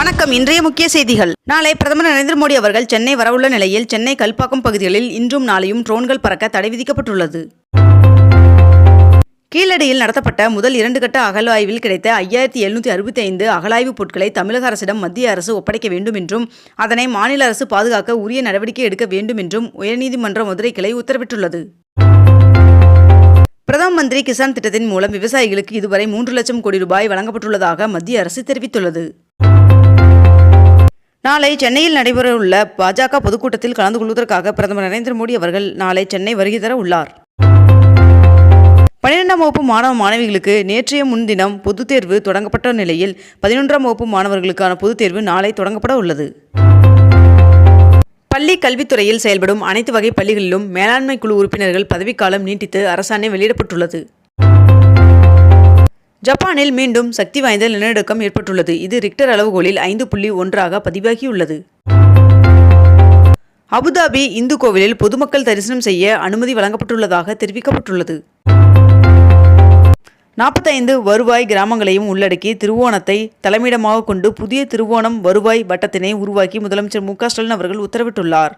வணக்கம். இன்றைய முக்கிய செய்திகள். நாளை பிரதமர் நரேந்திர மோடி அவர்கள் சென்னை வரவுள்ள நிலையில் சென்னை கல்பாக்கம் பகுதிகளில் இன்றும் நாளையும் ட்ரோன்கள் பறக்க தடை விதிக்கப்பட்டுள்ளது. கீழடியில் நடத்தப்பட்ட முதல் இரண்டு கட்ட அகழாய்வில் கிடைத்த ஐயாயிரத்தி எழுநூற்றி அறுபத்தி ஐந்து அகழாய்வுப் பொருட்களை தமிழக அரசிடம் மத்திய அரசு ஒப்படைக்க வேண்டும் என்றும் அதனை மாநில அரசு பாதுகாக்க உரிய நடவடிக்கை எடுக்க வேண்டும் என்றும் உயர்நீதிமன்ற மதுரை கிளை உத்தரவிட்டுள்ளது. பிரதம மந்திரி கிசான் திட்டத்தின் மூலம் விவசாயிகளுக்கு இதுவரை மூன்று லட்சம் கோடி ரூபாய் வழங்கப்பட்டுள்ளதாக மத்திய அரசு தெரிவித்துள்ளது. நாளை சென்னையில் நடைபெறவுள்ள பாஜக பொதுக்கூட்டத்தில் கலந்து கொள்வதற்காக பிரதமர் நரேந்திர மோடி அவர்கள் நாளை சென்னை வருகை தர உள்ளார். பன்னிரெண்டாம் வகுப்பு மாணவ மாணவிகளுக்கு நேற்றைய முன்தினம் பொதுத் தேர்வு தொடங்கப்பட்ட நிலையில் பதினொன்றாம் வகுப்பு மாணவர்களுக்கான பொதுத் தேர்வு நாளை தொடங்கப்பட உள்ளது. பள்ளி கல்வித்துறையில் செயல்படும் அனைத்து வகை பள்ளிகளிலும் மேலாண்மை குழு உறுப்பினர்கள் பதவிக்காலம் நீட்டித்து அரசாணை வெளியிடப்பட்டுள்ளது. ஜப்பானில் மீண்டும் சக்தி வாய்ந்த நிலநடுக்கம் ஏற்பட்டுள்ளது. இது ரிக்டர் அளவுகோலில் ஐந்து புள்ளி ஒன்றாக பதிவாகியுள்ளது. அபுதாபி இந்து கோவிலில் பொதுமக்கள் தரிசனம் செய்ய அனுமதி வழங்கப்பட்டுள்ளதாக தெரிவிக்கப்பட்டுள்ளது. நாற்பத்தைந்து வருவாய் கிராமங்களையும் உள்ளடக்கி திருவோணத்தை தலைமையிடமாக கொண்டு புதிய திருவோணம் வருவாய் வட்டத்தினை உருவாக்கி முதலமைச்சர் மு க ஸ்டாலின் அவர்கள் உத்தரவிட்டுள்ளார்.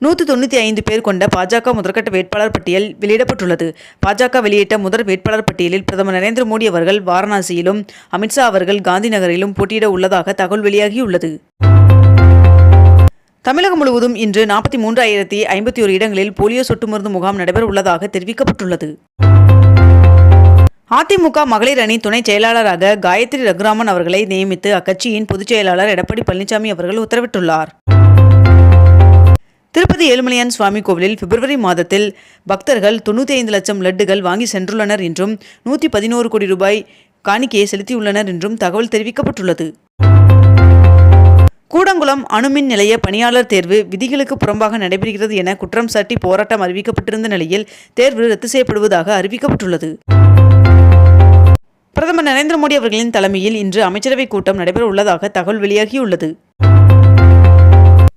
நூற்று தொண்ணூற்றி ஐந்து பேர் கொண்ட பாஜக முதற்கட்ட வேட்பாளர் பட்டியல் வெளியிடப்பட்டுள்ளது. பாஜக வெளியிட்ட முதல் வேட்பாளர் பட்டியலில் பிரதமர் நரேந்திர மோடி அவர்கள் வாரணாசியிலும் அமித்ஷா அவர்கள் காந்தி நகரிலும் போட்டியிட உள்ளதாக தகவல் வெளியாகியுள்ளது. தமிழகம் முழுவதும் இன்று நாற்பத்தி மூன்றாயிரத்தி ஐம்பத்தி ஒரு இடங்களில் போலியோ சொட்டு மருந்து முகாம் நடைபெற உள்ளதாக தெரிவிக்கப்பட்டுள்ளது. அதிமுக மகளிர் அணி துணை செயலாளராக காயத்ரி ரகுராமன் அவர்களை நியமித்து அக்கட்சியின் பொதுச் செயலாளர் எடப்பாடி பழனிசாமி அவர்கள் உத்தரவிட்டுள்ளார். திருப்பதி ஏழுமலையான் சுவாமி கோவிலில் பிப்ரவரி மாதத்தில் பக்தர்கள் தொண்ணூற்றி ஐந்து லட்சம் லட்டுகள் வாங்கி சென்றுள்ளனர் என்றும் நூற்றி பதினோரு கோடி ரூபாய் காணிக்கையை செலுத்தியுள்ளனர் என்றும் தகவல் தெரிவிக்கப்பட்டுள்ளது. கூடங்குளம் அணுமின் நிலைய பணியாளர் தேர்வு விதிகளுக்கு புறம்பாக நடைபெறுகிறது என குற்றம் சாட்டி போராட்டம் அறிவிக்கப்பட்டிருந்த நிலையில் தேர்வு ரத்து செய்யப்படுவதாக அறிவிக்கப்பட்டுள்ளது. பிரதமர் நரேந்திர மோடி அவர்களின் தலைமையில் இன்று அமைச்சரவைக் கூட்டம் நடைபெற உள்ளதாக தகவல் வெளியாகியுள்ளது.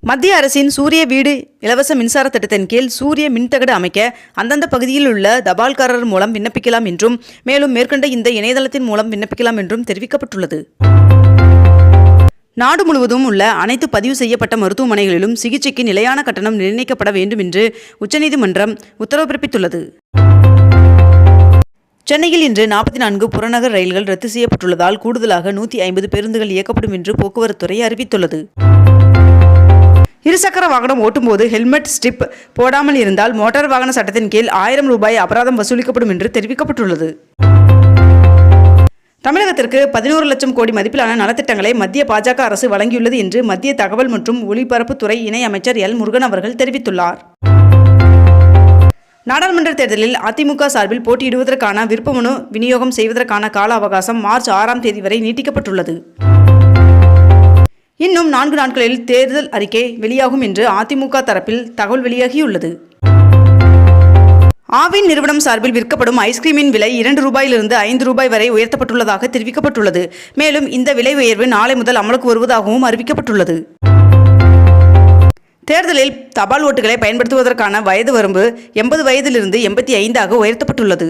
மத்திய அரசின் சூரிய வீடு இலவச மின்சார திட்டத்தின் கீழ் சூரிய மின்தகடு அமைக்க அந்தந்த பகுதியில் உள்ள தபால்காரர் மூலம் விண்ணப்பிக்கலாம் என்றும் மேலும் மேற்கண்ட இந்த இணையதளத்தின் மூலம் விண்ணப்பிக்கலாம் என்றும் தெரிவிக்கப்பட்டுள்ளது. நாடு முழுவதும் உள்ள அனைத்து பதிவு செய்யப்பட்ட மருத்துவமனைகளிலும் சிகிச்சைக்கு நிலையான கட்டணம் நிர்ணயிக்கப்பட வேண்டும் என்று உச்சநீதிமன்றம் உத்தரவு பிறப்பித்துள்ளது. சென்னையில் இன்று நாற்பத்தி நான்கு புறநகர் ரயில்கள் ரத்து செய்யப்பட்டுள்ளதால் கூடுதலாக நூற்றி ஐம்பது பேருந்துகள் இயக்கப்படும் என்று போக்குவரத்துறை அறிவித்துள்ளது. இருசக்கர வாகனம் ஓட்டும்போது ஹெல்மெட் ஸ்ட்ரிப் போடாமல் இருந்தால் மோட்டார் வாகன சட்டத்தின் கீழ் ஆயிரம் ரூபாய் அபராதம் வசூலிக்கப்படும் என்று தெரிவிக்கப்பட்டுள்ளது. தமிழகத்திற்கு பதினோரு லட்சம் கோடி மதிப்பிலான நலத்திட்டங்களை மத்திய பாஜக அரசு வழங்கியுள்ளது என்று மத்திய தகவல் மற்றும் ஒலிபரப்புத்துறை இணை அமைச்சர் எல். முருகன் அவர்கள் தெரிவித்துள்ளார். நாடாளுமன்ற தேர்தலில் அதிமுக சார்பில் போட்டியிடுவதற்கான விருப்பமனு விநியோகம் செய்வதற்கான கால அவகாசம் மார்ச் ஆறாம் தேதி வரை நீட்டிக்கப்பட்டுள்ளது. இன்னும் நான்கு நாட்களில் தேர்தல் அறிக்கை வெளியாகும் என்று அதிமுக தரப்பில் தகவல் வெளியாகியுள்ளது. ஆவின் நிறுவனம் சார்பில் விற்கப்படும் ஐஸ்கிரீமின் விலை இரண்டு ரூபாயிலிருந்து ஐந்து ரூபாய் வரை உயர்த்தப்பட்டுள்ளதாக தெரிவிக்கப்பட்டுள்ளது. மேலும் இந்த விலை உயர்வு நாளை முதல் அமலுக்கு வருவதாகவும் அறிவிக்கப்பட்டுள்ளது. தேர்தலில் தபால் ஓட்டுகளை பயன்படுத்துவதற்கான வயது வரம்பு எண்பது வயதிலிருந்து எண்பத்தி ஐந்தாக உயர்த்தப்பட்டுள்ளது.